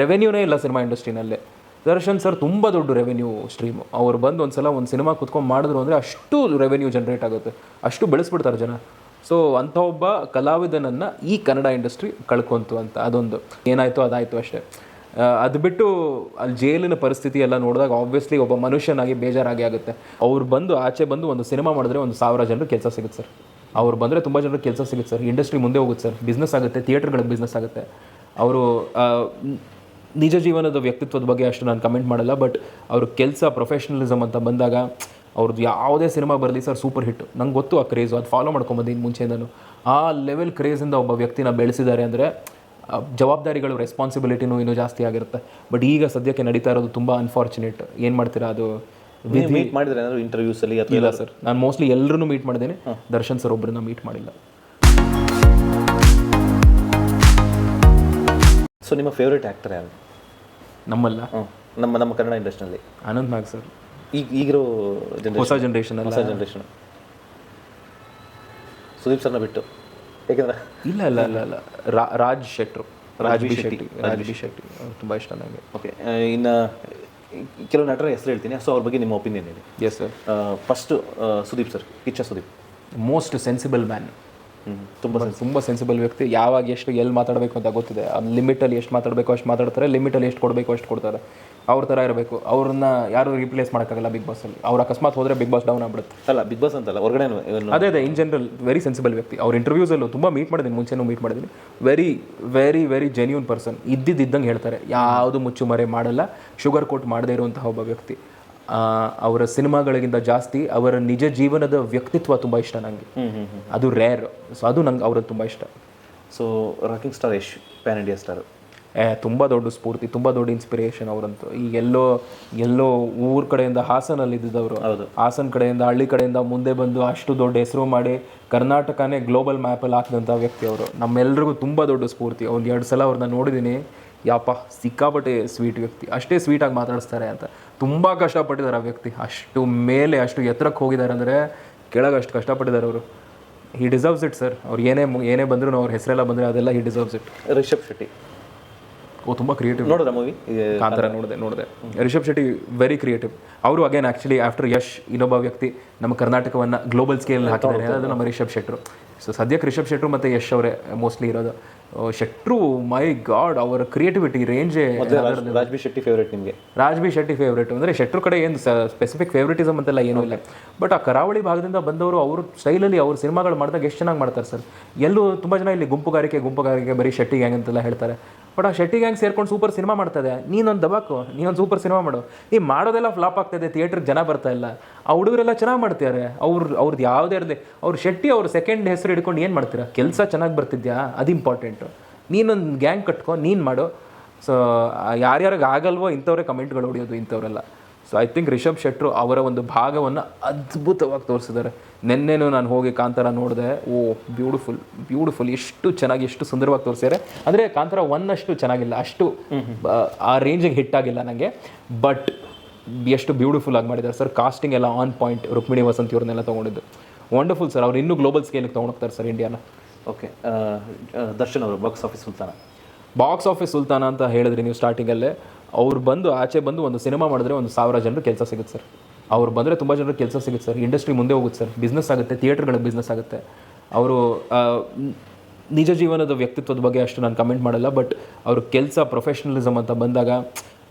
ರೆವೆನ್ಯೂನೇ ಇಲ್ಲ cinema ಇಂಡಸ್ಟ್ರಿನಲ್ಲಿ Darshan sir ತುಂಬ ದೊಡ್ಡ ರೆವೆನ್ಯೂ ಸ್ಟ್ರೀಮ್ ಅವ್ರು ಬಂದು ಒಂದು ಸಲ ಒಂದು ಸಿನಿಮಾ ಕುತ್ಕೊಂಡು ಮಾಡಿದ್ರು ಅಂದರೆ ಅಷ್ಟು ರೆವೆನ್ಯೂ ಜನ್ರೇಟ್ ಆಗುತ್ತೆ. ಅಷ್ಟು ಬೆಳೆಸ್ಬಿಡ್ತಾರೆ ಜನ. ಸೊ ಅಂಥ ಒಬ್ಬ ಕಲಾವಿದನನ್ನು ಈ ಕನ್ನಡ ಇಂಡಸ್ಟ್ರಿ ಕಳ್ಕೊಂತು ಅಂತ ಅದೊಂದು. ಏನಾಯಿತು ಅದಾಯಿತು ಅಷ್ಟೇ. ಅದು ಬಿಟ್ಟು ಅಲ್ಲಿ ಜೈಲಿನ ಪರಿಸ್ಥಿತಿ ಎಲ್ಲ ನೋಡಿದಾಗ ಆಬ್ವಿಯಸ್ಲಿ ಒಬ್ಬ ಮನುಷ್ಯನಾಗಿ ಬೇಜಾರಾಗಿ ಆಗುತ್ತೆ. ಅವ್ರು ಬಂದು ಆಚೆ ಬಂದು ಒಂದು ಸಿನಿಮಾ ಮಾಡಿದ್ರೆ ಒಂದು ಸಾವಿರ ಜನರು ಕೆಲಸ ಸಿಗುತ್ತೆ ಸರ್ ಅವ್ರು ಬಂದರೆ ತುಂಬ ಜನರು ಕೆಲಸ ಸಿಗುತ್ತೆ ಸರ್ ಇಂಡಸ್ಟ್ರಿ ಮುಂದೆ ಹೋಗುತ್ತೆ ಸರ್ ಬಿಸ್ನೆಸ್ ಆಗುತ್ತೆ ಥಿಯೇಟ್ರ್ಗಳಿಗೆ ಬಿಸ್ನೆಸ್ ಆಗುತ್ತೆ. ಅವರು ನಿಜ ಜೀವನದ ವ್ಯಕ್ತಿತ್ವದ ಬಗ್ಗೆ ಅಷ್ಟು ನಾನು ಕಮೆಂಟ್ ಮಾಡಲ್ಲ ಬಟ್ ಅವ್ರ ಕೆಲಸ ಪ್ರೊಫೆಷನಲಿಸಮ್ ಅಂತ ಬಂದಾಗ ಅವ್ರದ್ದು ಯಾವುದೇ ಸಿನಿಮಾ ಬರಲಿ ಸರ್ ಸೂಪರ್ ಹಿಟ್ ನಂಗೆ ಗೊತ್ತು ಆ ಕ್ರೇಜು ಅದು ಫಾಲೋ ಮಾಡ್ಕೊಂಬಂದಿದ್ದು ಮುಂಚೆಯಿಂದನು ಆ ಲೆವೆಲ್ ಕ್ರೇಜಿಂದ ಒಬ್ಬ ವ್ಯಕ್ತಿನ ಬೆಳೆಸಿದ್ದಾರೆ ಅಂದರೆ ಜವಾಬ್ದಾರಿಗಳು ರೆಸ್ಪಾನ್ಸಿಬಿಲಿಟಿನೂ ಇನ್ನೂ ಜಾಸ್ತಿ ಆಗಿರುತ್ತೆ. ಬಟ್ ಈಗ ಸದ್ಯಕ್ಕೆ ನಡೀತಾ ಇರೋದು ತುಂಬ ಅನ್ಫಾರ್ಚುನೇಟ್ ಏನು ಮಾಡ್ತೀರಾ ಅದು? ಮೀಟ್ ಮಾಡಿದ್ರೆ ಏನಾದರೂ ಇಂಟರ್ವ್ಯೂಸ್ ಅಲ್ಲಿ ಇಲ್ಲ ಸರ್ ನಾನು ಮೋಸ್ಟ್ಲಿ ಎಲ್ಲರೂ ಮೀಟ್ ಮಾಡಿದ್ದೇನೆ ದರ್ಶನ್ ಸರ್ ಒಬ್ಬರನ್ನ ಮೀಟ್ ಮಾಡಿಲ್ಲ. ಸೊ ನಿಮ್ಮ ಫೇವ್ರೇಟ್ ಆ್ಯಕ್ಟರ್ ಯಾರು? ನಮ್ಮಲ್ಲ. ನಮ್ಮ ನಮ್ಮ ಕನ್ನಡ ಇಂಡಸ್ಟ್ರಿಯಲ್ಲಿ ಆನಂದ್ ನಾಗ್ ಸರ್. ಈಗ ಈಗಿರೋ ಹೊಸ ಜನ್ರೇಷನ್ ಹೊಸ ಜನ್ರೇಷನ್ ಸುದೀಪ್ ಸರ್ನ ಬಿಟ್ಟು. ಯಾಕೆಂದ್ರೆ ಇಲ್ಲ ಇಲ್ಲ ಇಲ್ಲ ಇಲ್ಲ. ರಾಜ್ ಶೆಟ್ರು. Raj B Shetty Raj B Shetty. ತುಂಬ ಇಷ್ಟ ನನಗೆ ಓಕೆ ಇನ್ನು ಕೆಲವು ನಟರ ಹೆಸರು ಹೇಳ್ತೀನಿ. ಸೊ ಅವ್ರ ಬಗ್ಗೆ ನಿಮ್ಮ ಒಪಿನಿಯನ್ ಇದೆ yes sir first Sudeep sir Kichcha Sudeep. Most sensible man. ತುಂಬ ತುಂಬ ಸೆನ್ಸಿಬಲ್ ವ್ಯಕ್ತಿ. ಯಾವಾಗ ಎಷ್ಟು ಎಲ್ಲಿ ಮಾತಾಡಬೇಕು ಅಂತ ಗೊತ್ತಿದೆ. ಲಿಮಿಟ್ ಲಿಮಿಟಲ್ಲಿ ಎಷ್ಟು ಮಾತಾಡಬೇಕು ಅಷ್ಟು ಮಾತಾಡ್ತಾರೆ. ಲಿಮಿಟಲ್ಲಿ ಎಷ್ಟು ಕೊಡಬೇಕು ಅಷ್ಟು ಕೊಡ್ತಾರೆ. ಅವ್ರ ಥರ ಇರಬೇಕು. ಅವ್ರನ್ನ ಯಾರು ರಿಪ್ಲೇಸ್ ಮಾಡೋಕ್ಕಾಗಲ್ಲ ಬಿಗ್ ಬಾಸಲ್ಲಿ ಅವ್ರು ಅಕಸ್ಮಾತ್ ಹೋದರೆ ಬಿಗ್ ಬಾಸ್ ಡೌನ್ ಆಗ್ಬಿಡುತ್ತೆ. ಅಲ್ಲ ಬಿಗ್ ಬಾಸ್ ಅಂತಲ್ಲ ಹೊರಗಡೆ ಅದೇ ಅದೇ ಇನ್ ಜನರಲ್ ವೆರಿ ಸೆನ್ಸಿಬಲ್ ವ್ಯಕ್ತಿ. ಅವ್ರ ಇಂಟರ್ವ್ಯೂಸಲ್ಲೂ ತುಂಬ ಮೀಟ್ ಮಾಡಿದ್ದೀನಿ ಮುಂಚೆನೂ ಮೀಟ್ ಮಾಡಿದ್ದೀನಿ. Very very very genuine person ಇದ್ದಿದ್ದಂಗೆ ಹೇಳ್ತಾರೆ. ಯಾವುದು ಮುಚ್ಚುಮರೆ ಮಾಡಲ್ಲ. ಶುಗರ್ ಕೋಟ್ ಮಾಡದೇ ಇರುವಂತಹ ಒಬ್ಬ ವ್ಯಕ್ತಿ. ಅವರ ಸಿನಿಮಾಗಳಿಗಿಂತ ಜಾಸ್ತಿ ಅವರ ನಿಜ ಜೀವನದ ವ್ಯಕ್ತಿತ್ವ ತುಂಬ ಇಷ್ಟ ನನಗೆ ಅದು ರೇರ್ ಸೊ ಅದು ನಂಗೆ ಅವ್ರದ್ದು ತುಂಬ ಇಷ್ಟ. So rocking star Yash pan India star ಏ ತುಂಬ ದೊಡ್ಡ ಸ್ಫೂರ್ತಿ ತುಂಬ ದೊಡ್ಡ ಇನ್ಸ್ಪಿರೇಷನ್ ಅವರಂತೂ. ಈ ಎಲ್ಲೋ ಎಲ್ಲೋ ಊರ ಕಡೆಯಿಂದ ಹಾಸನಲ್ಲಿ ಇದ್ದಿದ್ದವರು. ಹಾಸನ ಕಡೆಯಿಂದ ಹಳ್ಳಿ ಕಡೆಯಿಂದ ಮುಂದೆ ಬಂದು ಅಷ್ಟು ದೊಡ್ಡ ಹೆಸರು ಮಾಡಿ ಕರ್ನಾಟಕನೇ ಗ್ಲೋಬಲ್ ಮ್ಯಾಪಲ್ಲಿ ಹಾಕಿದಂಥ ವ್ಯಕ್ತಿ ಅವರು. ನಮ್ಮೆಲ್ರಿಗೂ ತುಂಬ ದೊಡ್ಡ ಸ್ಫೂರ್ತಿ. ಒಂದು ಎರಡು ಸಲ ಅವ್ರನ್ನ ನೋಡಿದ್ದೀನಿ ಯಾಪ ಸಿಕ್ಕಾಪಟ್ಟೆ ಸ್ವೀಟ್ ವ್ಯಕ್ತಿ. ಅಷ್ಟೇ ಸ್ವೀಟಾಗಿ ಮಾತಾಡಿಸ್ತಾರೆ ಅಂತ. ತುಂಬ ಕಷ್ಟಪಟ್ಟಿದ್ದಾರೆ ಆ ವ್ಯಕ್ತಿ. ಅಷ್ಟು ಮೇಲೆ ಅಷ್ಟು ಎತ್ತರಕ್ಕೆ ಹೋಗಿದ್ದಾರೆ ಅಂದರೆ ಕೆಳಗೆ ಅಷ್ಟು ಕಷ್ಟಪಟ್ಟಿದ್ದಾರೆ ಅವರು. ಹಿ ಡಿಸರ್ವ್ಸ್ ಇಟ್ ಸರ್ ಅವ್ರು ಏನೇ ಏನೇ ಬಂದರೂ ಅವ್ರ ಹೆಸರೆಲ್ಲ ಬಂದರೆ ಅದೆಲ್ಲ he deserves it Rishab Shetty. ಓ ತುಂಬ ಕ್ರಿಯೇಟಿವ್ ನೋಡಿದ್ರೆ ಮೂವಿ ಕಾಂತಾರ ನೋಡಿದೆ ನೋಡಿದೆ. ರಿಷಬ್ ಶೆಟ್ಟಿ ವೆರಿ ಕ್ರಿಯೇಟಿವ್ ಅವರು ಅಗೇನ್ ಆ್ಯಕ್ಚುಲಿ ಆಫ್ಟರ್ ಯಶ್ ಇನ್ನೊಬ್ಬ ವ್ಯಕ್ತಿ ನಮ್ಮ ಕರ್ನಾಟಕವನ್ನು ಗ್ಲೋಬಲ್ ಸ್ಕೇಲ್ ಹಾಕಿದ್ದಾರೆ. ಅದು ನಮ್ಮ ರಿಷಬ್ ಶೆಟ್ಟರು ಸೊ ಸದ್ಯಕ್ಕೆ ರಿಷಬ್ ಶೆಟ್ಟರು ಮತ್ತು ಯಶ್ ಅವರೇ ಮೋಸ್ಟ್ಲಿ ಇರೋದು. ಶೆಟ್ರು ಮೈ ಗಾಡ್ ಅವರ ಕ್ರಿಯೇಟಿವಿಟಿ ರೇಂಜೇ ರಾಜ್ಬಿ ಶೆಟ್ಟಿ ಫೇವ್ರೇಟ್ ನಿಮಗೆ. ರಾಜ್ಬಿ ಶೆಟ್ಟಿ ಫೇವ್ರೇಟ್ ಅಂದರೆ ಶೆಟ್ರು ಕಡೆ ಏನು ಸ್ಪೆಸಿಫಿಕ್ ಫೇವ್ರೇಟಿಸಮ್ ಅಂತೆಲ್ಲ ಏನೂ ಇಲ್ಲ. ಬಟ್ ಆ ಕರಾವಳಿ ಭಾಗದಿಂದ ಬಂದವರು ಅವ್ರ ಸ್ಟೈಲಲ್ಲಿ ಅವ್ರ ಸಿನಿಮಾಗಳು ಮಾಡಿದಾಗ ಎಷ್ಟು ಚೆನ್ನಾಗಿ ಮಾಡ್ತಾರೆ ಸರ್. ಎಲ್ಲೂ ತುಂಬ ಜನ ಇಲ್ಲಿ ಗುಂಪುಗಾರಿಕೆ ಗುಂಪುಗಾರಿಕೆ ಬರೀ ಶೆಟ್ಟಿ ಗ್ಯಾಂಗ್ ಅಂತೆಲ್ಲ ಹೇಳ್ತಾರೆ. ಬಟ್ ಆ ಶೆಟ್ಟಿ ಗ್ಯಾಂಗ್ ಸೇರ್ಕೊಂಡು ಸೂಪರ್ ಸಿನಿಮಾ ಮಾಡ್ತದೆ. ನೀನೊಂದು ದಬಾಕು, ನೀನೊಂದು ಸೂಪರ್ ಸಿನಿಮಾ ಮಾಡು. ಈ ಮಾಡೋದೆಲ್ಲ ಫ್ಲಾಪ್ ಆಗ್ತದೆ ಥಿಯೇಟ್ರಿಗೆ ಜನ ಬರ್ತಾ ಇಲ್ಲ. ಆ ಹುಡುಗರೆಲ್ಲ ಚೆನ್ನಾಗಿ ಮಾಡ್ತಾರೆ ಅವ್ರು ಅವ್ರದ್ದು ಯಾವುದೇ ಇರಲಿ, ಅವ್ರು ಶೆಟ್ಟಿ ಅವ್ರ ಸೆಕೆಂಡ್ ಹೆಸರು ಹಿಡ್ಕೊಂಡು ಏನು ಮಾಡ್ತೀರಾ? ಕೆಲಸ ಚೆನ್ನಾಗಿ ಬರ್ತಿದ್ಯಾ? ಅದು ಇಂಪಾರ್ಟೆಂಟು ನೀನೊಂದು ಗ್ಯಾಂಗ್ ಕಟ್ಕೊ, ನೀನು ಮಾಡು. ಸೊ ಯಾರ್ಯಾರಿಗೆ ಆಗಲ್ವೋ ಇಂಥವ್ರೆ ಕಮೆಂಟ್ಗಳು ಹೊಡಿಯೋದು ಇಂಥವರೆಲ್ಲ. ಸೊ ಐ ಥಿಂಕ್ ರಿಷಬ್ ಶೆಟ್ರು ಅವರ ಒಂದು ಭಾಗವನ್ನು ಅದ್ಭುತವಾಗಿ ತೋರಿಸಿದ್ದಾರೆ. ನಿನ್ನೆನೂ ನಾನು ಹೋಗಿ ಕಾಂತಾರ ನೋಡಿದೆ ಓ ಬ್ಯೂಟಿಫುಲ್ ಬ್ಯೂಟಿಫುಲ್ ಎಷ್ಟು ಚೆನ್ನಾಗಿ ಎಷ್ಟು ಸುಂದರವಾಗಿ ತೋರಿಸಿದ್ದಾರೆ. ಅಂದರೆ ಕಾಂತಾರ ಒನ್ ಅಷ್ಟು ಚೆನ್ನಾಗಿಲ್ಲ ಅಷ್ಟು ಆ, ರೇಂಜಿಗೆ ಹಿಟ್ ಆಗಿಲ್ಲ ನನಗೆ ಬಟ್ ಎಷ್ಟು ಬ್ಯೂಟಿಫುಲ್ ಆಗಿ ಮಾಡಿದ್ದಾರೆ ಸರ್. ಕಾಸ್ಟಿಂಗ್ ಎಲ್ಲ ಆನ್ ಪಾಯಿಂಟ್ ರುಕ್ಮಿಣಿ ವಸಂತಿ ಇವ್ರನ್ನೆಲ್ಲ ತೊಗೊಂಡಿದ್ದು. ವಂಡರ್ಫುಲ್ ಸರ್ ಅವ್ರು ಇನ್ನೂ ಗ್ಲೋಬಲ್ ಸ್ಕೇಲಿಗೆ ತೊಗೊಂಡೋಗ್ತಾರೆ ಸರ್ ಇಂಡಿಯಾನ ಓಕೆ ದರ್ಶನ್ ಅವರು ಬಾಕ್ಸ್ ಆಫೀಸ್ ಸುಲ್ತಾನ. ಬಾಕ್ಸ್ ಆಫೀಸ್ ಸುಲ್ತಾನ ಅಂತ ಹೇಳಿದ್ರಿ ನೀವು ಸ್ಟಾರ್ಟಿಂಗಲ್ಲೇ ಅವ್ರು ಬಂದು ಆಚೆ ಬಂದು ಒಂದು ಸಿನಿಮಾ ಮಾಡಿದ್ರೆ ಒಂದು ಸಾವಿರ ಜನರು ಕೆಲಸ ಸಿಗುತ್ತೆ ಸರ್. ಅವ್ರು ಬಂದರೆ ತುಂಬ ಜನರು ಕೆಲಸ ಸಿಗುತ್ತೆ ಸರ್. ಇಂಡಸ್ಟ್ರಿ ಮುಂದೆ ಹೋಗುತ್ತೆ ಸರ್. ಬಿಸ್ನೆಸ್ ಆಗುತ್ತೆ ಥಿಯೇಟ್ರ್ಗಳಿಗೆ ಬಿಸ್ನೆಸ್ ಆಗುತ್ತೆ. ಅವರು ನಿಜ ಜೀವನದ ವ್ಯಕ್ತಿತ್ವದ ಬಗ್ಗೆ ಅಷ್ಟು ನಾನು ಕಮೆಂಟ್ ಮಾಡಲ್ಲ ಬಟ್ ಅವ್ರ ಕೆಲಸ ಪ್ರೊಫೆಷ್ನಲಿಸಮ್ ಅಂತ ಬಂದಾಗ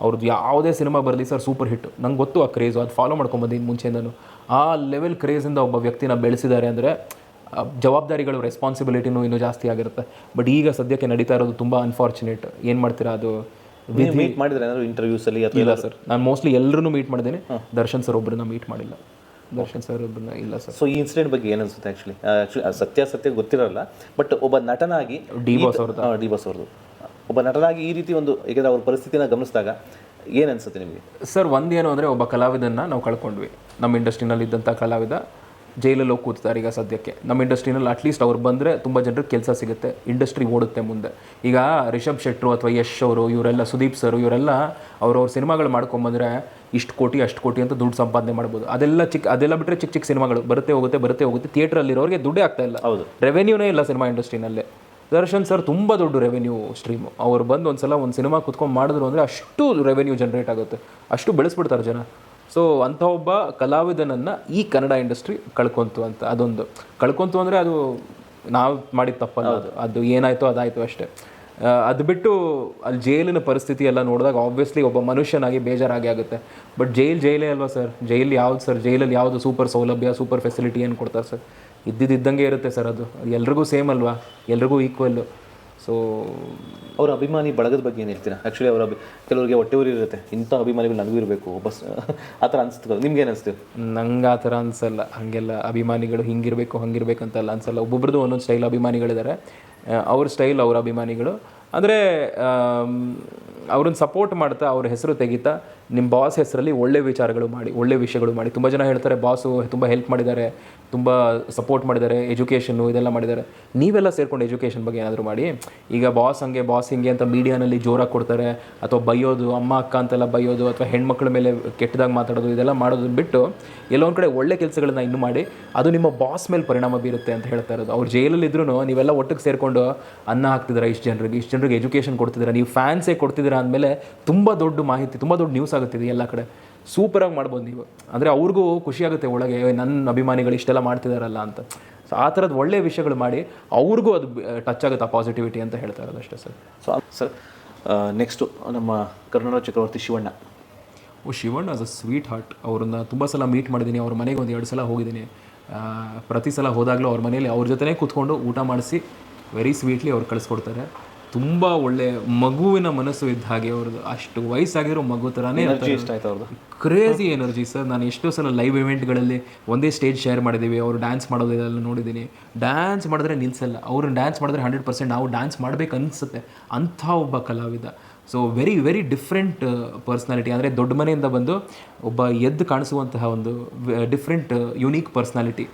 ಅವ್ರದ್ದು ಯಾವುದೇ ಸಿನಿಮಾ ಬರಲಿ ಸರ್ ಸೂಪರ್ ಹಿಟ್ ನಂಗೆ ಗೊತ್ತು ಆ ಕ್ರೇಜು ಅದು ಫಾಲೋ ಮಾಡ್ಕೊಂಬಂದಿದ್ದು ಮುಂಚೆಯಿಂದನು ಆ ಲೆವೆಲ್ ಕ್ರೇಜಿಂದ ಒಬ್ಬ ವ್ಯಕ್ತಿನ ಬೆಳೆಸಿದ್ದಾರೆ ಅಂದರೆ ಜವಾಬ್ದಾರಿಗಳು ರೆಸ್ಪಾನ್ಸಿಬಿಲಿಟಿನೂ ಇನ್ನೂ ಜಾಸ್ತಿ ಆಗಿರುತ್ತೆ. ಬಟ್ ಈಗ ಸದ್ಯಕ್ಕೆ ನಡೀತಾ ಇರೋದು ತುಂಬ ಅನ್ಫಾರ್ಚುನೇಟ್ ಏನು ಮಾಡ್ತೀರಾ ಅದು? ಮೀಟ್ ಮಾಡಿದ್ರೆ ಏನಾದ್ರು ಇಂಟರ್ವ್ಯೂಸ್ ಅಲ್ಲಿ ಇಲ್ಲ ಸರ್. ನಾನು ಮೋಸ್ಟ್ಲಿ ಎಲ್ಲರೂ ಮೀಟ್ ಮಾಡಿದ್ದೀನಿ ದರ್ಶನ್ ಸರ್ ಒಬ್ಬರನ್ನ ಮೀಟ್ ಮಾಡಿಲ್ಲ. ದರ್ಶನ್ ಸರ್ ಒಬ್ಬರನ್ನ ಇಲ್ಲ ಸರ್. ಸೊ ಈ ಇನ್ಸಿಡೆಂಟ್ ಬಗ್ಗೆ ಏನು ಅನ್ಸುತ್ತೆ ಆಕ್ಚುಲಿ ಆ್ಯಕ್ಚುಲಿ ಸತ್ಯಾಸತ್ಯ ಗೊತ್ತಿರಲ್ಲ ಬಟ್ ಒಬ್ಬ ನಟನಾಗಿ ಡಿ ಬಾಸ್ ಅವ್ರದ್ದು. ಡಿ ಬಾಸ್ ಅವ್ರದ್ದು. ಒಬ್ಬ ನಟನಾಗಿ ಈ ರೀತಿ ಒಂದು ಏಕೆಂದ್ರೆ ಅವ್ರ ಪರಿಸ್ಥಿತಿನ ಗಮನಿಸಿದಾಗ ಏನು ಅನ್ಸುತ್ತೆ ನಿಮಗೆ? ಸರ್ ಒಂದೇನು ಅಂದರೆ ಒಬ್ಬ ಕಲಾವಿದನ್ನ ನಾವು ಕಳ್ಕೊಂಡ್ವಿ. ನಮ್ಮ ಇಂಡಸ್ಟ್ರಿನಲ್ಲಿ ಇದ್ದಂಥ ಕಲಾವಿದ. ಜೈಲಲ್ಲಿ ಹೋಗಿ ಕೂತಿದ್ದಾರೆ ಈಗ ಸದ್ಯಕ್ಕೆ. ನಮ್ಮ ಇಂಡಸ್ಟ್ರಿನಲ್ಲಿ ಅಟ್ಲೀಸ್ಟ್ ಅವ್ರು ಬಂದರೆ ತುಂಬ ಜನರಿಗೆ ಕೆಲಸ ಸಿಗುತ್ತೆ ಇಂಡಸ್ಟ್ರಿ ಓಡುತ್ತೆ ಮುಂದೆ. ಈಗ ರಿಷಬ್ ಶೆಟ್ರು ಅಥವಾ ಯಶ್ ಅವರು ಇವರೆಲ್ಲ ಸುದೀಪ್ ಸರ್ ಇವರೆಲ್ಲ ಅವ್ರವ್ರ ಸಿನಿಮಾಗಳು ಮಾಡ್ಕೊಂಬಂದ್ರೆ ಇಷ್ಟು ಕೋಟಿ ಅಷ್ಟು ಕೋಟಿ ಅಂತ ದುಡ್ಡು ಸಂಪಾದನೆ ಮಾಡ್ಬೋದು. ಅದೆಲ್ಲ ಚಿಕ್ಕ ಅದೆಲ್ಲ ಬಿಟ್ಟರೆ ಚಿಕ್ಕ ಚಿಕ್ಕ ಸಿನಿಮಾಗಳು ಬರುತ್ತೆ ಹೋಗುತ್ತೆ ಬರುತ್ತೆ ಹೋಗುತ್ತೆ. ಥಿಯೇಟ್ರಲ್ಲಿರೋರಿಗೆ ದುಡ್ಡೇ ಆಗ್ತಾ ಇಲ್ಲ. ಹೌದು. ರೆವೆನ್ಯೂನೇ ಇಲ್ಲ ಸಿನಿಮಾ ಇಂಡಸ್ಟ್ರಿನಲ್ಲಿ ದರ್ಶನ್ ಸರ್ ತುಂಬ ದೊಡ್ಡ ರೆವೆನ್ಯೂ ಸ್ಟ್ರೀಮ್ ಅವ್ರು ಬಂದು ಒಂದು ಸಲ ಒಂದು ಸಿನಿಮಾ ಕುತ್ಕೊಂಡು ಮಾಡಿದ್ರು ಅಂದರೆ ಅಷ್ಟು ರೆವೆನ್ಯೂ ಜನ್ರೇಟ್ ಆಗುತ್ತೆ. ಅಷ್ಟು ಬೆಳೆಸ್ಬಿಡ್ತಾರೆ ಜನ. ಸೊ ಅಂಥ ಒಬ್ಬ ಕಲಾವಿದನನ್ನು ಈ ಕನ್ನಡ ಇಂಡಸ್ಟ್ರಿ ಕಳ್ಕೊಂತು ಅಂತ ಅದೊಂದು. ಕಳ್ಕೊಂತು ಅಂದರೆ ಅದು ನಾವು ಮಾಡಿದ ತಪ್ಪಲ್ಲ ಅದು. ಅದು ಏನಾಯಿತು ಅದಾಯಿತು ಅಷ್ಟೇ. ಅದು ಬಿಟ್ಟು ಅಲ್ಲಿ ಜೈಲಿನ ಪರಿಸ್ಥಿತಿ ಎಲ್ಲ ನೋಡಿದಾಗ ಆಬ್ವಿಯಸ್ಲಿ ಒಬ್ಬ ಮನುಷ್ಯನಾಗಿ ಬೇಜಾರಾಗಿ ಆಗುತ್ತೆ. ಬಟ್ ಜೈಲ್ ಜೈಲೇ ಅಲ್ವಾ ಸರ್? ಜೈಲ್ ಯಾವ್ದು ಸರ್? ಜೈಲಲ್ಲಿ ಯಾವುದು ಸೂಪರ್ ಸೌಲಭ್ಯ ಸೂಪರ್ ಫೆಸಿಲಿಟಿ ಏನು ಕೊಡ್ತಾರೆ ಸರ್? ಇದ್ದಿದ್ದಂಗೆ ಇರುತ್ತೆ ಸರ್ ಅದು. ಎಲ್ರಿಗೂ ಸೇಮ್ ಅಲ್ವಾ? ಎಲ್ರಿಗೂ ಈಕ್ವಲ್ಲು ಸೊ ಅವರ ಅಭಿಮಾನಿ ಬಳಗದ ಬಗ್ಗೆ ಏನು ಹೇಳ್ತೀರಾ? ಆ್ಯಕ್ಚುಲಿ ಅವರ ಕೆಲವರಿಗೆ ಹೊಟ್ಟೆ ಇರುತ್ತೆ. ಇಂಥ ಅಭಿಮಾನಿಗಳು ನನಗೂ ಇರಬೇಕು. ಬಸ್ ಆ ಥರ ಅನಿಸ್ತು ನಿಮ್ಗೆ ಏನು ಅನಿಸ್ತು? ನಂಗೆ ಆ ಥರ ಅನಿಸಲ್ಲ. ಹಾಗೆಲ್ಲ ಅಭಿಮಾನಿಗಳು ಹಿಂಗಿರಬೇಕು, ಹಂಗಿರಬೇಕು ಅಂತೆಲ್ಲ ಅನ್ಸಲ್ಲ. ಒಬ್ಬೊಬ್ರದ್ದು ಒಂದೊಂದು ಸ್ಟೈಲ್ ಅಭಿಮಾನಿಗಳಿದ್ದಾರೆ ಅವ್ರ ಸ್ಟೈಲ್ ಅವ್ರ ಅಭಿಮಾನಿಗಳು. ಅಂದರೆ ಅವ್ರನ್ನ ಸಪೋರ್ಟ್ ಮಾಡ್ತಾ ಅವ್ರ ಹೆಸರು ತೆಗಿತಾ ನಿಮ್ಮ ಬಾಸ್ ಹೆಸರಲ್ಲಿ ಒಳ್ಳೆ ವಿಚಾರಗಳು ಮಾಡಿ, ಒಳ್ಳೆ ವಿಷಯಗಳು ಮಾಡಿ. ತುಂಬ ಜನ ಹೇಳ್ತಾರೆ ಬಾಸು ತುಂಬ ಹೆಲ್ಪ್ ಮಾಡಿದ್ದಾರೆ, ತುಂಬ ಸಪೋರ್ಟ್ ಮಾಡಿದ್ದಾರೆ ಎಜುಕೇಷನ್ನು ಇದೆಲ್ಲ ಮಾಡಿದ್ದಾರೆ. ನೀವೆಲ್ಲ ಸೇರ್ಕೊಂಡು ಎಜುಕೇಷನ್ ಬಗ್ಗೆ ಏನಾದರೂ ಮಾಡಿ. ಈಗ ಬಾಸ್ ಹಂಗೆ ಬಾಸ್ ಹಿಂಗೆ ಅಂತ ಮೀಡಿಯಾನಲ್ಲಿ ಜೋರಾಗಿ ಕೊಡ್ತಾರೆ, ಅಥವಾ ಬೈಯೋದು, ಅಮ್ಮ, ಅಕ್ಕ ಅಂತೆಲ್ಲ ಬೈಯೋದು, ಅಥವಾ ಹೆಣ್ಮಕ್ಳ ಮೇಲೆ ಕೆಟ್ಟದಾಗಿ ಮಾತಾಡೋದು, ಇದೆಲ್ಲ ಮಾಡೋದು ಬಿಟ್ಟು ಎಲ್ಲೋ ಒಂದು ಕಡೆ ಒಳ್ಳೆ ಕೆಲಸಗಳನ್ನ ಇನ್ನೂ ಮಾಡಿ, ಅದು ನಿಮ್ಮ ಬಾಸ್ ಮೇಲೆ ಪರಿಣಾಮ ಬೀರುತ್ತೆ ಅಂತ ಹೇಳ್ತಾ ಇರೋದು. ಅವ್ರು ಜೈಲಲ್ಲಿ ಇದ್ರೂ ನೀವೆಲ್ಲ ಒಟ್ಟಿಗೆ ಸೇರಿಕೊಂಡು ಅನ್ನ ಹಾಕ್ತಿದ್ದೀರಾ ಇಷ್ಟು ಜನರಿಗೆ ಇಷ್ಟು ಜನರಿಗೆ ಎಜುಕೇಷನ್ ಕೊಡ್ತಿದ್ದೀರಾ, ನೀವು ಫ್ಯಾನ್ಸೇ ಕೊಡ್ತಿದ್ದೀರಾ ಅಂದಮೇಲೆ ತುಂಬ ದೊಡ್ಡ ಮಾಹಿತಿ, ತುಂಬ ದೊಡ್ಡ ನ್ಯೂಸ್ ಆಗುತ್ತಿದೆ ಎಲ್ಲ ಕಡೆ. ಸೂಪರಾಗಿ ಮಾಡ್ಬೋದು ನೀವು. ಅಂದರೆ ಅವ್ರಿಗೂ ಖುಷಿಯಾಗುತ್ತೆ ಒಳಗೆ "ಏ, ನನ್ನ ಅಭಿಮಾನಿಗಳು ಇಷ್ಟೆಲ್ಲ ಮಾಡ್ತಿದಾರಲ್ಲ ಅಂತ. ಸೊ ಆ ಥರದ ಒಳ್ಳೆಯ ವಿಷಯಗಳು ಮಾಡಿ ಅವ್ರಿಗೂ ಅದು ಟಚ್ ಆಗುತ್ತೆ ಆ ಪಾಸಿಟಿವಿಟಿ ಅಂತ ಹೇಳ್ತಾ ಇರೋದು ಅಷ್ಟೇ ಸರ್. ಸೊ ಸರ್ ನೆಕ್ಸ್ಟು ನಮ್ಮ ಕರ್ನಾಟಕ ಚಕ್ರವರ್ತಿ ಶಿವಣ್ಣ. ಓ Shivanna as a sweet heart ಅವ್ರನ್ನ ತುಂಬ ಸಲ ಮೀಟ್ ಮಾಡಿದ್ದೀನಿ ಅವ್ರ ಮನೆಗೆ ಒಂದು ಎರಡು ಸಲ ಹೋಗಿದ್ದೀನಿ ಪ್ರತಿ ಸಲ ಹೋದಾಗಲೂ ಅವ್ರ ಮನೇಲಿ ಅವ್ರ ಜೊತೆನೇ ಕೂತ್ಕೊಂಡು ಊಟ ಮಾಡಿಸಿ ವೆರಿ ಸ್ವೀಟ್ಲಿ ಅವ್ರು ಕಳಿಸ್ಕೊಡ್ತಾರೆ. ತುಂಬ ಒಳ್ಳೆ ಮಗುವಿನ ಮನಸ್ಸು ಇದ್ದ ಹಾಗೆ ಅವ್ರದ್ದು ಅಷ್ಟು ವಯಸ್ಸಾಗಿರೋ ಮಗು ಥರನೇ ಎನರ್ಜಿ ಇಷ್ಟ ಆಯ್ತು ಅವ್ರದ್ದು ಕ್ರೇಜಿ ಎನರ್ಜಿ ಸರ್ ನಾನು ಎಷ್ಟೋ ಸಲ ಲೈವ್ ಇವೆಂಟ್ಗಳಲ್ಲಿ ಒಂದೇ ಸ್ಟೇಜ್ ಶೇರ್ ಮಾಡಿದ್ದೀವಿ. ಅವರು ಡ್ಯಾನ್ಸ್ ಮಾಡೋದೆಲ್ಲ ನೋಡಿದ್ದೀನಿ. ಡ್ಯಾನ್ಸ್ ಮಾಡಿದ್ರೆ ನಿಲ್ಸಲ್ಲ. ಅವ್ರನ್ನ ಡ್ಯಾನ್ಸ್ ಮಾಡಿದ್ರೆ ಹಂಡ್ರೆಡ್ ಪರ್ಸೆಂಟ್ ನಾವು ಡ್ಯಾನ್ಸ್ ಮಾಡ್ಬೇಕು ಅನಿಸುತ್ತೆ ಅಂಥ ಒಬ್ಬ ಕಲಾವಿದ. So very very different personality ಅಂದರೆ ದೊಡ್ಡ ಮನೆಯಿಂದ ಬಂದು ಒಬ್ಬ ಎದ್ದು ಕಾಣಿಸುವಂತಹ ಒಂದು ಡಿಫ್ರೆಂಟ್ ಯುನೀಕ್ ಪರ್ಸ್ನಾಲಿಟಿ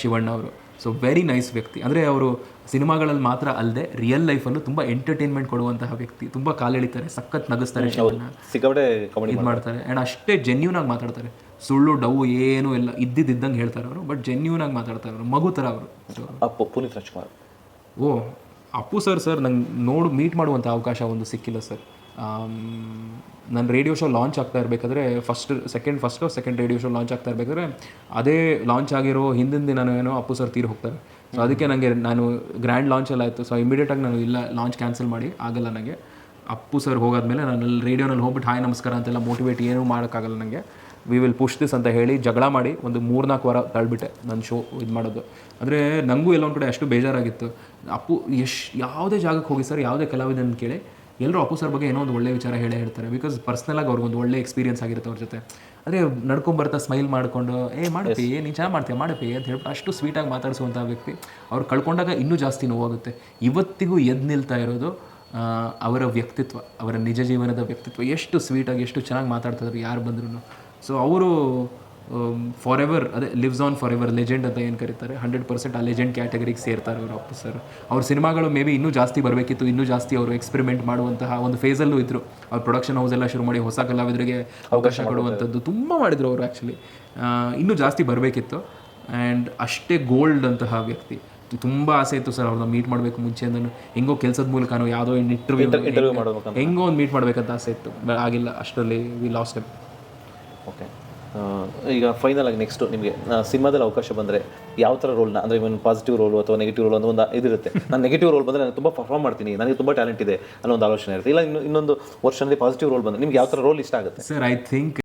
ಶಿವಣ್ಣ ಅವರು. ಸೊ ವೆರಿ ನೈಸ್ ವ್ಯಕ್ತಿ. ಅಂದರೆ ಅವರು ಸಿನಿಮಾಗಳಲ್ಲಿ ಮಾತ್ರ ಅಲ್ಲದೆ ರಿಯಲ್ ಲೈಫಲ್ಲೂ ತುಂಬ ಎಂಟರ್ಟೈನ್ಮೆಂಟ್ ಕೊಡುವಂತಹ ವ್ಯಕ್ತಿ ತುಂಬ ಕಾಲೆಳಿತಾರೆ ಸಖತ್ ನಗಿಸ್ತಾರೆ ಇದು ಮಾಡ್ತಾರೆ. ಆ್ಯಂಡ್ ಅಷ್ಟೇ ಜೆನ್ಯೂನ್ ಆಗಿ ಮಾತಾಡ್ತಾರೆ. ಸುಳ್ಳು ಡವ್ ಏನು ಎಲ್ಲ ಇದ್ದಿದ್ದಂಗೆ ಹೇಳ್ತಾರೆ ಅವರು ಬಟ್ ಜೆನ್ಯೂನ್ ಆಗಿ ಮಾತಾಡ್ತಾರೆ ಅವರು ಮಗು ಥರ ಅವರು ಪುನೀತ್ ರಾಜ್ಕುಮಾರ್. ಓ ಅಪ್ಪು ಸರ್ ಸರ್ ನಂಗೆ ನೋಡು ಮೀಟ್ ಮಾಡುವಂಥ ಅವಕಾಶ ಒಂದು ಸಿಕ್ಕಿಲ್ಲ ಸರ್. ನನ್ನ ರೇಡಿಯೋ ಶೋ ಲಾಂಚ್ ಆಗ್ತಾ ಇರಬೇಕಾದ್ರೆ first second first second radio show launch ಆಗ್ತಾ ಇರಬೇಕಾದ್ರೆ ಅದೇ ಲಾಂಚ್ ಆಗಿರೋ ಹಿಂದಿನ ದಿನ ಏನೋ ಅಪ್ಪು ಸರ್ ತೀರಿ ಹೋಗ್ತಾರೆ. ಸೊ ಅದಕ್ಕೆ ನನಗೆ ನಾನು ಗ್ರ್ಯಾಂಡ್ ಲಾಂಚ್ ಎಲ್ಲ ಆಯಿತು. ಸೊ ಇಮಿಡಿಯೇಟಾಗಿ ನಾನು ಇಲ್ಲ ಲಾಂಚ್ ಕ್ಯಾನ್ಸಲ್ ಮಾಡಿ, ಆಗಲ್ಲ ನನಗೆ ಅಪ್ಪು ಸರ್ ಹೋಗಾದ್ಮೇಲೆ ನಾನು ಅಲ್ಲಿ ರೇಡಿಯೋನಲ್ಲಿ ಹೋಗ್ಬಿಟ್ಟು ಹಾಯ್, ನಮಸ್ಕಾರ ಅಂತೆಲ್ಲ ಮೋಟಿವೇಟ್ ಏನೂ ಮಾಡೋಕ್ಕಾಗಲ್ಲ ನನಗೆ ವಿ ವಿಲ್ ಪುಷ್ ದಿಸ್ ಅಂತ ಹೇಳಿ ಜಗಳ ಮಾಡಿ ಒಂದು ಮೂರ್ನಾಲ್ಕು ವಾರ ತಳ್ಬಿಟ್ಟೆ ನನ್ನ ಶೋ ಇದು ಮಾಡೋದು. ಅಂದರೆ ನನಗೂ ಎಲ್ಲೊಂದು ಕಡೆ ಅಷ್ಟು ಬೇಜಾರಾಗಿತ್ತು. ಅಪ್ಪು ಎಷ್ಟು ಯಾವುದೇ ಜಾಗಕ್ಕೆ ಹೋಗಿ ಸರ್ ಯಾವುದೇ ಕಲಾವಿದನ ಕೇಳಿ ಎಲ್ಲರೂ ಅಪ್ಪು ಸರ್ ಬಗ್ಗೆ ಏನೋ ಒಂದು ಒಳ್ಳೆ ವಿಚಾರ ಹೇಳೇ ಹೇಳ್ತಾರೆ. ಬಿಕಾಸ್ ಪರ್ಸ್ನಲಾಗಿ ಅವ್ರಿಗೊಂದು ಒಳ್ಳೆ ಎಕ್ಸ್ಪೀರಿಯನ್ಸ್ ಆಗಿರುತ್ತೆ ಅವ್ರ ಜೊತೆ. ಅಂದರೆ ನಡ್ಕೊಂಬರ್ತಾ ಸ್ಮೈಲ್ ಮಾಡಿಕೊಂಡು ಏ ಮಾಡಪ್ಪಿ ನೀನು ಚೆನ್ನಾಗಿ ಮಾಡ್ತೀಯ? ಮಾಡಪ್ಪಿ ಅಂತ ಹೇಳ್ಬಿಟ್ಟು ಅಷ್ಟು ಸ್ವೀಟಾಗಿ ಮಾತಾಡಿಸುವಂಥ ವ್ಯಕ್ತಿ. ಅವ್ರು ಕಳ್ಕೊಂಡಾಗ ಇನ್ನೂ ಜಾಸ್ತಿ ನೋವಾಗುತ್ತೆ ಇವತ್ತಿಗೂ ಎದ್ದು ನಿಲ್ತಾ ಇರೋದು ಅವರ ವ್ಯಕ್ತಿತ್ವ ಅವರ ನಿಜ ಜೀವನದ ವ್ಯಕ್ತಿತ್ವ. ಎಷ್ಟು ಸ್ವೀಟಾಗಿ ಎಷ್ಟು ಚೆನ್ನಾಗಿ ಮಾತಾಡ್ತಿದ್ರು ಯಾರು ಬಂದ್ರು ಸೊ ಅವರು ಫಾರ್ ಎವರ್ ಅದೇ lives on for ever legend ಅಂತ ಏನು ಕರೀತಾರೆ? ಹಂಡ್ರೆಡ್ ಪರ್ಸೆಂಟ್ ಆ ಲೆಜೆಂಡ್ ಕ್ಯಾಟಗರಿಗೆ ಸೇರ್ತಾರೆ ಅವರು ಅಪ್ಪು ಸರ್ ಅವ್ರ ಸಿನಿಮಾಗಳು ಮೇ ಬಿ ಇನ್ನೂ ಜಾಸ್ತಿ ಬರಬೇಕಿತ್ತು ಇನ್ನೂ ಜಾಸ್ತಿ ಅವರು ಎಕ್ಸ್ಪೆರಿಮೆಂಟ್ ಮಾಡುವಂತಹ ಒಂದು ಫೇಸಲ್ಲೂ ಇದ್ದರು ಅವ್ರ ಪ್ರೊಡಕ್ಷನ್ ಹೌಸ್ ಎಲ್ಲ ಶುರು ಮಾಡಿ ಹೊಸ ಕಲಾವಿದರಿಗೆ ಅವಕಾಶ ಕೊಡುವಂಥದ್ದು ತುಂಬ ಮಾಡಿದರು ಅವರು ಆ್ಯಕ್ಚುಲಿ ಇನ್ನೂ ಜಾಸ್ತಿ ಬರಬೇಕಿತ್ತು. ಆ್ಯಂಡ್ ಅಷ್ಟೇ ಗೋಲ್ಡ್ ಅಂತಹ ವ್ಯಕ್ತಿ. ತುಂಬ ಆಸೆ ಇತ್ತು ಸರ್ ಅವ್ರನ್ನ ಮೀಟ್ ಮಾಡಬೇಕು ಮುಂಚೆ ಮುಂಚೆಯಿಂದನು ಹೆಂಗೋ ಕೆಲಸದ ಮೂಲಕನೋ ಯಾವುದೋ ಇಂಟರ್ವ್ಯೂ ಇಂಟರ್ವ್ಯೂ ಹೆಂಗೋ ಒಂದು ಮೀಟ್ ಮಾಡಬೇಕಂತ ಆಸೆ ಇತ್ತು. ಆಗಿಲ್ಲ ಅಷ್ಟರಲ್ಲಿ ವಿ ಲಾಸ್ಟ್ ಓಕೆ ಈಗ ಫೈನಲ್ ಆಗಿ ನೆಕ್ಸ್ಟು ನಿಮಗೆ ಸಿನಿಮಾದಲ್ಲಿ ಅವಕಾಶ ಬಂದರೆ ಯಾವ ಥರ ರೋಲ್ನ ಅಂದರೆ ಇವನ್ ಪಾಸಿಟಿವ್ ರೋಲು ಅಥವಾ ನೆಗೆಟಿವ್ ರೋಲ್ ಅಂತ ಒಂದು ಇದಿರುತ್ತೆ. ನಾನು ನೆಗೆಟಿವ್ ರೋಲ್ ಬಂದರೆ ನಾನು ತುಂಬ ಪರ್ಫಾರ್ಮ್ ಮಾಡ್ತೀನಿ, ನನಗೆ ತುಂಬ ಟ್ಯಾಲೆಂಟ್ ಇದೆ ಅನ್ನೋ ಒಂದು ಆಲೋಚನೆ ಇರುತ್ತೆ. ಇಲ್ಲ ಇನ್ನು, ಇನ್ನೊಂದು ವರ್ಷದಲ್ಲಿ ಪಾಸಿಟಿವ್ ರೋಲ್ ಬಂದರೆ ನಿಮ್ಗೆ ಯಾವ ಥರ ರೋಲ್ ಇಷ್ಟ ಆಗುತ್ತೆ? Sir I think